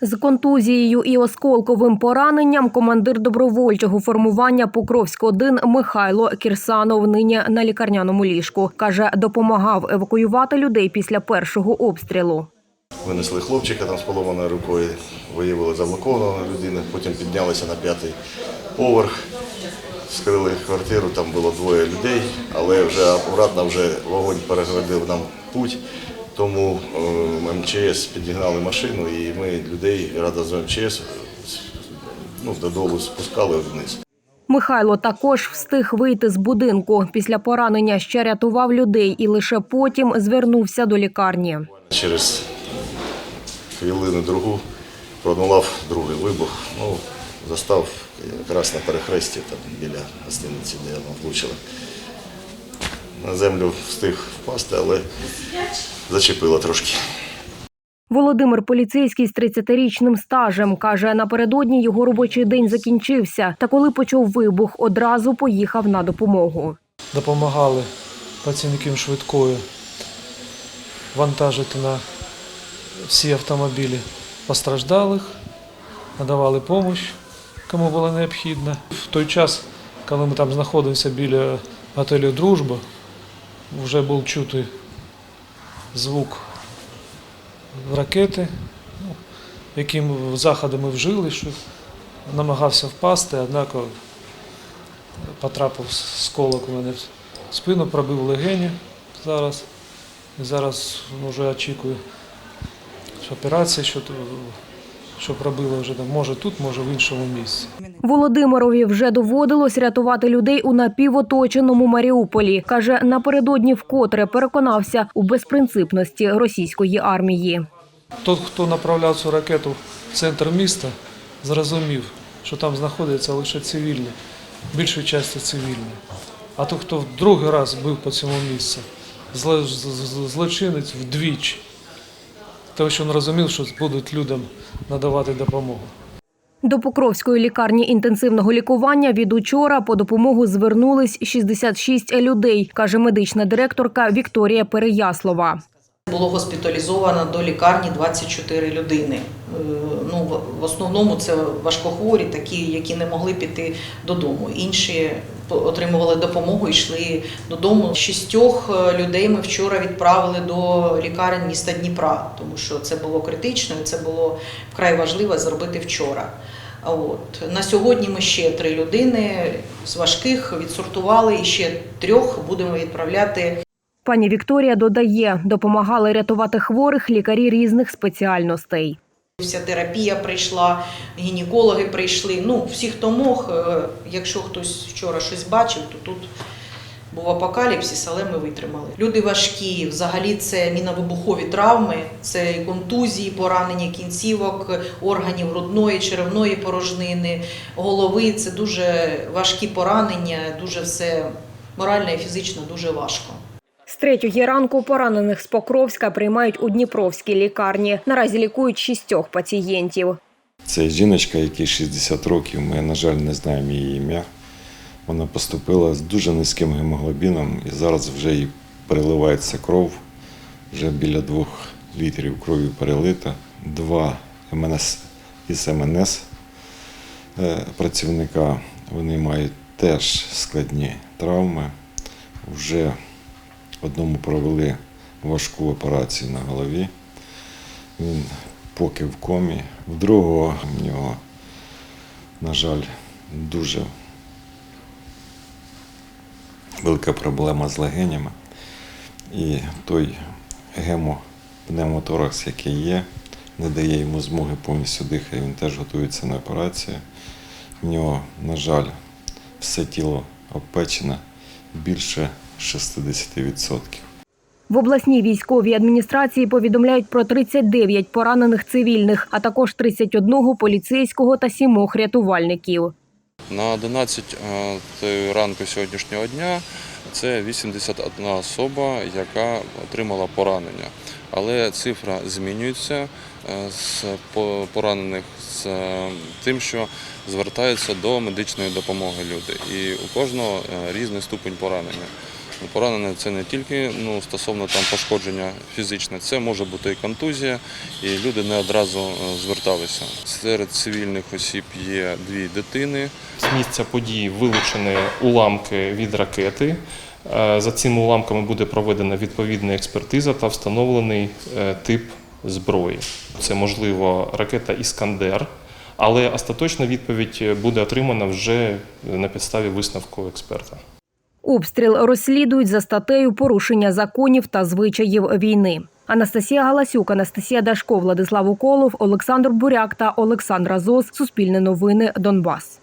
З контузією і осколковим пораненням командир добровольчого формування Покровськ-1 Михайло Кірсанов нині на лікарняному ліжку. Каже, допомагав евакуювати людей після першого обстрілу. Винесли хлопчика там з поломаною рукою, виявили заблоковану людину, потім піднялися на п'ятий поверх, вскрили квартиру, там було двоє людей, але вже акуратно вже вогонь перегородив нам путь. Тому е, МЧС підігнали машину і ми людей разом з МЧС ну, додолу спускали вниз. Михайло також встиг вийти з будинку. Після поранення ще рятував людей і лише потім звернувся до лікарні. Через хвилину другу продолав другий вибух. Ну, застав якраз на перехресті там, біля гостиниці, де його влучили. На землю встиг впасти, але зачепило трошки. Володимир поліцейський з 30-річним стажем каже, напередодні його робочий день закінчився. Та коли почув вибух, одразу поїхав на допомогу. допомагали працівникам швидкої вантажити на всі автомобілі постраждалих, надавали допомогу, кому було необхідно. В той час, коли ми там знаходилися біля готелю Дружба, вже був чути звук ракети, ну, яким заходами вжили, що намагався впасти, однак потрапив сколок у мене в спину, пробив легені зараз. І зараз вже очікую що операція, що, то- що пробило вже там, може тут, може в іншому місці. Володимирові вже доводилось рятувати людей у напівоточеному Маріуполі. Каже, напередодні вкотре переконався у безпринципності російської армії. Той, хто направляв цю ракету в центр міста, зрозумів, що там знаходяться лише цивільні, більшою частю цивільні. А той, хто в другий раз бив по цьому з- злочинець вдвічі. Тому що він розумів, що будуть людям надавати допомогу. До Покровської лікарні інтенсивного лікування від учора по допомогу звернулись 66 людей, каже медична директорка Вікторія Переяслова. Було госпіталізовано до лікарні 24 людини. Е, Ну, в- основному це важкохворі, такі, які не могли піти додому. Інші отримували допомогу йшли додому. Шістьох е, людей ми вчора відправили до лікарень міста Дніпра, тому що це було критично і це було вкрай важливо зробити вчора. От. На сьогодні ми ще три людини з важких відсортували і ще трьох будемо відправляти Пані Вікторія додає, допомагали рятувати хворих лікарі різних спеціальностей. Вся терапія прийшла, гінекологи прийшли. Ну, всі, хто мог, Е, якщо хтось вчора щось бачив, то тут був апокаліпсис, але ми витримали. Люди важкі, взагалі це міновибухові травми, це контузії, поранення кінцівок, органів грудної, черевної порожнини, голови. Це дуже важкі поранення, дуже все морально і фізично дуже важко. З третьої ранку поранених з Покровська приймають у Дніпровській лікарні. Наразі лікують шістьох пацієнтів. Це жіночка, якій 60 років. Ми, на жаль, не знаємо її ім'я. Вона поступила з дуже низьким гемоглобіном і зараз вже їй переливається кров. Вже біля двох літрів крові перелита. Два МНС із МНС е, працівника. Вони мають теж складні травми. Вже одному провели важку операцію на голові. Він поки в комі. В другого в нього, на жаль, дуже велика проблема з легенями. І той гемопневмоторакс, який є, не дає йому змоги повністю дихати. Він теж готується на операцію. В нього, на жаль, все тіло обпечене більше 60%. В обласній військовій адміністрації повідомляють про 39 поранених цивільних, а також 31 поліцейського та сімох рятувальників. На 11 е, ранку сьогоднішнього дня це 81 особа, яка отримала поранення. Але цифра змінюється е, з поранених з е, тим, що звертаються до медичної допомоги люди. І у кожного різний ступень поранення. Поранення це не тільки ну, стосовно там пошкодження фізичне, це може бути і контузія, і люди не одразу е, зверталися. Серед цивільних осіб є дві дитини. З місця події вилучені уламки від ракети. Е, За цими уламками буде проведена відповідна експертиза та встановлений е, тип зброї. Це можливо ракета Іскандер, але остаточна відповідь буде отримана вже на підставі висновку експерта. Обстріл розслідують за статтею порушення законів та звичаїв війни. Анастасія Галасюк, Анастасія Дашко, Владислав Уколов, Олександр Буряк та Олександра Зос. Суспільне новини Донбас.